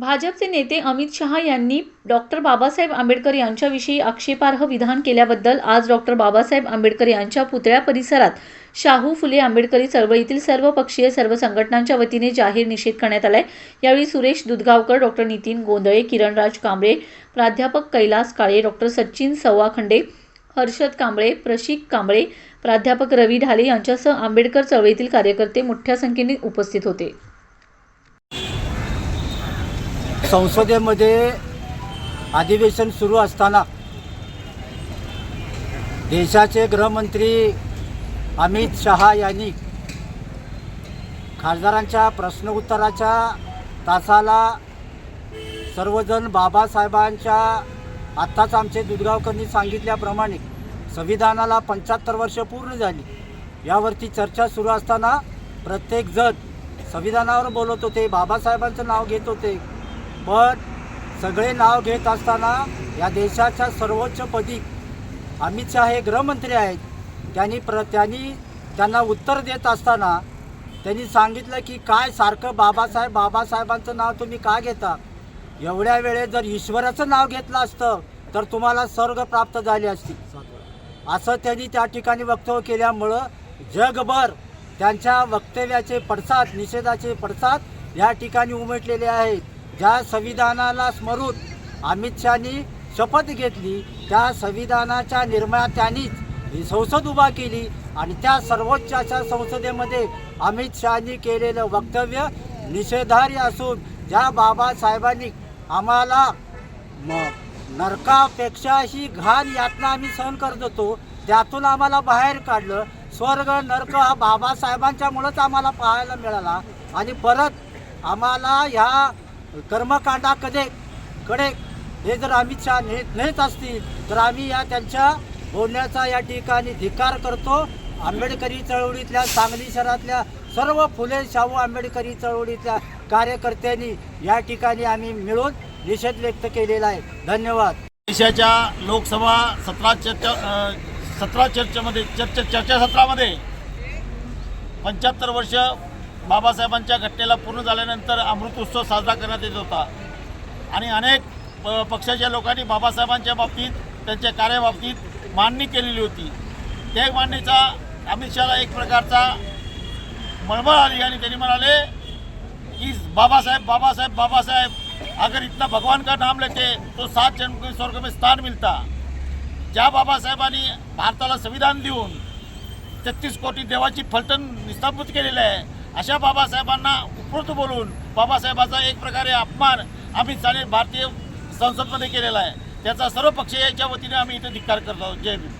भाजपचे नेते अमित शहा यांनी डॉक्टर बाबासाहेब आंबेडकर यांच्याविषयी आक्षेपार्ह विधान केल्याबद्दल आज डॉक्टर बाबासाहेब आंबेडकर यांच्या पुतळ्या परिसरात शाहू फुले आंबेडकरी चळवळीतील सर्व पक्षीय सर्व संघटनांच्या वतीने जाहीर निषेध करण्यात आलाय. यावेळी सुरेश दुधगावकर डॉक्टर नितीन गोंधळे किरणराज कांबळे प्राध्यापक कैलास काळे डॉक्टर सचिन सव्वाखंडे हर्षद कांबळे प्रशिक कांबळे प्राध्यापक रवी ढाले यांच्यासह आंबेडकर चळवळीतील कार्यकर्ते मोठ्या संख्येने उपस्थित होते. संसदेमध्ये अधिवेशन सुरू असताना देशाचे गृहमंत्री अमित शहा यांनी खासदारांच्या प्रश्न उत्तराच्या तासाला सर्वजण बाबासाहेबांच्या आत्ताच आमचे दुधगावकरनी सांगितल्याप्रमाणे संविधानाला पंच्याहत्तर वर्ष पूर्ण झाली. यावरती चर्चा सुरू असताना प्रत्येकजण संविधानावर बोलत होते बाबासाहेबांचं नाव घेत होते. पण सगळे नाव घेत असताना या देशाच्या सर्वोच्च पदी अमित शहा हे गृहमंत्री आहेत. त्यांनी प्र त्यांनी त्यांना उत्तर देत असताना त्यांनी सांगितलं की काय सारखं बाबासाहेब बाबासाहेबांचं नाव तुम्ही का घेता? एवढ्या वेळेत जर ईश्वराचं नाव घेतलं असतं तर तुम्हाला स्वर्ग प्राप्त झाले असते असं त्यांनी त्या ठिकाणी वक्तव्य केल्यामुळं जगभर त्यांच्या वक्तव्याचे पडसाद निषेधाचे पडसाद या ठिकाणी उमटलेले आहेत. ज्या संविधानाला स्मरून अमित शहानी शपथ घेतली त्या संविधानाच्या निर्मात्यांनीच ही संसद उभा केली आणि त्या सर्वोच्च अशा संसदेमध्ये अमित शहानी केलेलं वक्तव्य निषेधार्ह असून ज्या बाबासाहेबांनी आम्हाला नरकापेक्षाही घाण यातना आम्ही सहन करत होतो त्यातून आम्हाला बाहेर काढलं. स्वर्ग नरक हा बाबासाहेबांच्यामुळंच आम्हाला पाहायला मिळाला आणि परत आम्हाला ह्या कर्मकांडाकडे कडे हे जर अमित शहा ने नेत असतील तर आम्ही या त्यांच्या बोलण्याचा या ठिकाणी धिकार करतो. आंबेडकरी चळवळीतल्या सांगली शहरातल्या सर्व फुले शाहू आंबेडकरी चळवळीतल्या कार्यकर्त्यांनी या ठिकाणी आम्ही मिळून निषेध व्यक्त केलेला आहे. धन्यवाद. देशाच्या लोकसभा सतरा चर्चा सतरा चर्चेमध्ये चर्चा चर्चासत्रामध्ये पंच्याहत्तर वर्ष बाबासाहेबांच्या घटनेला पूर्ण झाल्यानंतर अमृतोत्सव साजरा करण्यात येत होता. आणि अनेक प- पक्षाच्या लोकांनी बाबासाहेबांच्या बाबतीत त्यांच्या कार्याबाबतीत मांडणी केलेली होती. त्या मांडणीचा अमित शहाला एक प्रकारचा मळमळ आली आणि त्यांनी म्हणाले की बाबासाहेब बाबासाहेब बाबासाहेब अगर इतना भगवान का नाम लेते तो सात जन्म स्वर्ग में स्थान मिलता. ज्या बाबासाहेबांनी भारताला संविधान देऊन तेहतीस कोटी देवाची फलटण स्थापित केलेलं आहे अशा बाबासाहेबांना उपरोक्त बोलून बाबासाहेबाचा एक प्रकारे अपमान आम्ही चालेल भारतीय संसदमध्ये केलेला आहे. त्याचा सर्व पक्ष याच्या वतीने आम्ही इथे धिक्कार करतो. जय भीम.